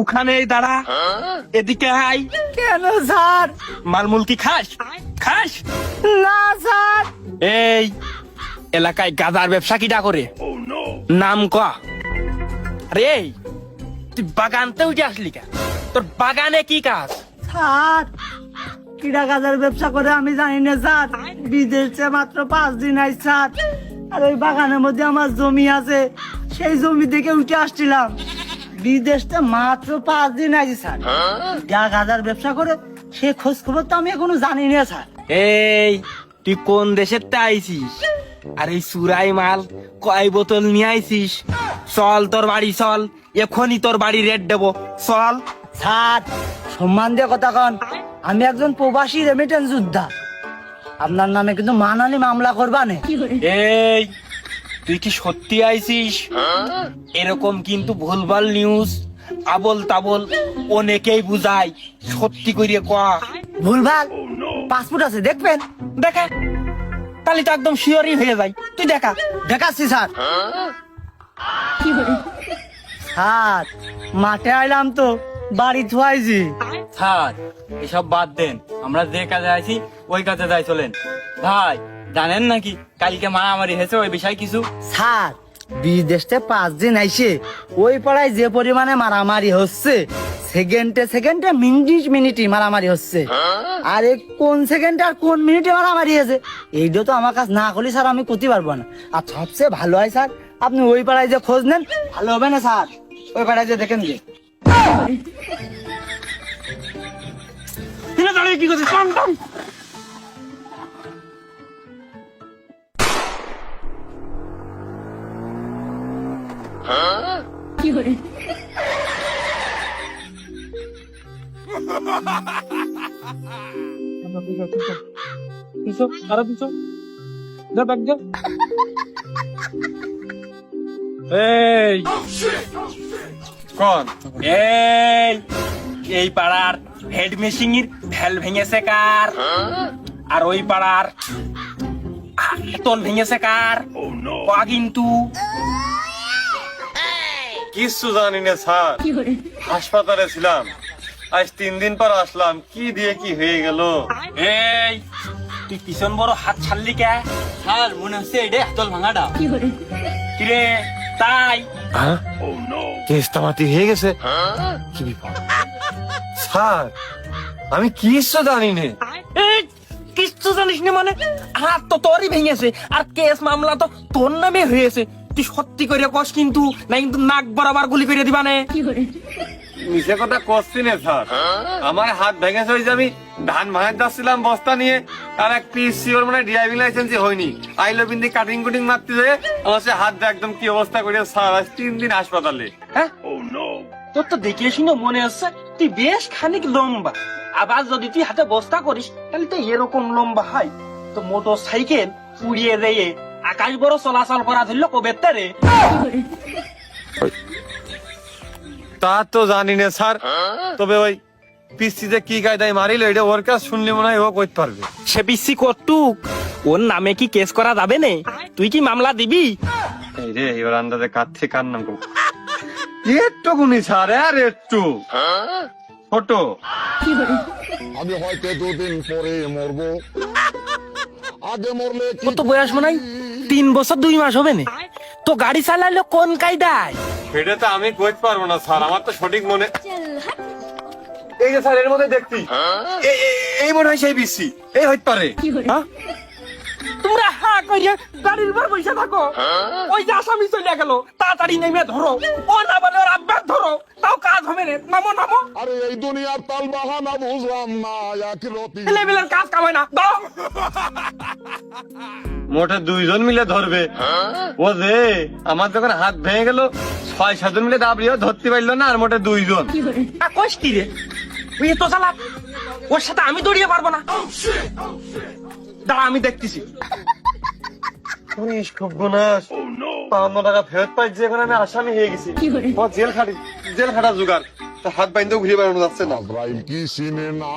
ওখানেই দাঁড়া। এদিকে আই কেন স্যার? মালমুল কি খাস? খাস? না স্যার। এই এলাকায় গাদার ব্যবসা কিটা করে? নাম ক। এই, তুই বাগানতে উঠে আসলি কা? তোর বাগানে কি কাজ? স্যার কিরা গাজার ব্যবসা করে আমি জানি না স্যার। বিদেশে মাত্র পাঁচ দিন আই স্যার। আর ওই বাগানের মধ্যে আমার জমি আছে। সেই জমি থেকে উঠে আসছিলাম। বিদেশটা মাত্র পাঁচ দিন আইছি স্যার। যা গাজার ব্যবসা করে সে খোঁজ খবর তো আমি এখনও জানি না স্যার। এই তুই কোন দেশের তে আইছিস? আর এই সুরাই মাল কয় বোতল নিয়ে আইছিস? চল তোর বাড়ি চল এখনই তোর বাড়ি রেট দেবো। চল। স্যার সম্মান দিয়ে কথা কন। আমি একজন প্রবাসী রেমিটেন্স যোদ্ধা। আপনার নামে কিন্তু মানালি মামলা করবা নে। এই তুই কি সত্যি আইছিস এরকম কিন্তু ভুলভাল নিউজ আবল তাবল অনেকেই বুঝায়। সত্যি করিয়ে কয়া ভুলভাল? পাসপোর্ট আছে দেখবেন? দেখা তাহলে তো একদম শিওরই হয়ে যায়। তুই দেখা। দেখাচ্ছি স্যার। স্যার মাঠে আইলাম তো বাড়ি থুয়াইছি স্যার এসব বাদ দেন। আমরা যে কাজে আছি ওই কাজে যাই চলেন। ভাই জানেন নাকি কালকে মারামারি হয়েছে ওই বিষয় কিছু স্যার বিদেশে পাঁচ দিন আইসে ওই পাড়ায় যে পরিমাণে মারামারি হচ্ছে সেকেন্ডে সেকেন্ডে মিনিট মিনিটই মারামারি হচ্ছে আর কোন সেকেন্ডে আর কোন মিনিটে মারামারি হয়েছে এইটা তো আমার কাছে না করলে স্যার আমি করতে পারব না আর সবচেয়ে ভালো হয় স্যার আপনি ওই পাড়ায় যে খোঁজ নেন ভালো হবে না স্যার ওই পাড়ায় যে দেখেন যে কি করছিস টম টম এই। কোন? এই এই পাড়ার হেড মেশিনের ভ্যাল ভেঙেছে কার? আর ওই পাড়ার তন ভেঙেছে কার? কয়া কিন্তু কিচ্ছু জানি না স্যার। হাসপাতালে ছিলাম। আজ তিন দিন পর আসলাম। কি দিয়ে কি হয়ে গেল? এই তুই পিছন বড় হাত ছাড়লি কে? স্যার মনে হচ্ছে এটাই হাতল ভাঙাটা। কিরে তাই? কেস তামাতি হয়ে গেছে। কি বিপদ? স্যার আমি কিচ্ছু জানি না। এই কিচ্ছু জানিস না মানে? হাত তো তোরই ভেঙেছে। আর কেস মামলা তো তোর নামে হয়েছে। তুই সত্যি করে কস কিন্তু না কিন্তু নাক বরাবর গুলি করে দিবানে। মিশে কথা করছি না স্যার। আমার হাত ওই আমি ধান ভাঙাতে যাচ্ছিলাম বস্তা নিয়ে আর এক পিস সিওর মানে ড্রাইভিং লাইসেন্সই হয়নি। আইলো বিন্দি কাটিং কুটিং মারতে যেয়ে আমার সে হাত একদম কি অবস্থা করে স্যার আজ তিন দিন হাসপাতালে। হ্যাঁ? তোর তো দেখে শুনে মনে হচ্ছে তুই বেশ খানিক লম্বা। আবার যদি তুই হাতে বস্তা করিস তাহলে তো এরকম লম্বা হয়। তো মোটর সাইকেল উড়িয়ে দিয়ে আকাশ বড় চলাচল করা ধরলো কবে রে তা তো জানি না স্যার? তবে ওই পিসিতে কি কায়দায় মারিল এটা ওর কাছে শুনলে মনে হয় ও করতে পারবে। সে পিসি কটুক ওর নামে কি কেস করা যাবে না? তুই কি মামলা দিবি? এই রে এবার আন্দাজে থেকে কার নাম করব একটু গুনি স্যার আর একটু। ছোট। আমি হয়তো দুদিন পরে মরবো। আগে মরলে কত বয়স মনে হয়? তিন বছর দুই মাস হবে না। তো গাড়ি চালাইলো কোন কায়দায়? সেটা তো আমি কইতে পারব না স্যার। আমার তো সঠিক মনে এই যে স্যার এর মধ্যে এ- এই মনে হয় সেই বিসি। এই হইতে পারে। হ্যাঁ? তোমরা হা করিয়া গাড়ির উপর বসে থাকো। ওই যে আসামি চলে গেল। তাড়াতাড়ি নেমে ধরো। ও না বলে ওর আব্বাস ধরো। তাও কাজ হবে না। নামো নামো। আরে এই দুনিয়ার তাল বাহানা বুঝলাম না। এক রতি লেভেলের কাজ কামায় না। দাও। মোটে দুইজন মিলে ধরবে। ও যে আমার যখন হাত ভেঙে গেল ছয় সাতজন মিলে দাবড়িও ধরতে পারল না আর মোটে দুইজন। কষ্ট কি রে? ওই তো চালাক ওর সাথে আমি দৌড়িয়ে পারব না। দাঁড়া আমি দেখতেছি। পুলিশ খুব গুনাস পাওয়ান্ন টাকা ফেরত পাইছি এখন আমি আসামি হয়ে গেছি। ও জেল খাটি জেল খাটা জোগাড়। হাত বাইন্দেও ঘুরে বেড়ানো যাচ্ছে না। কি চিনে না?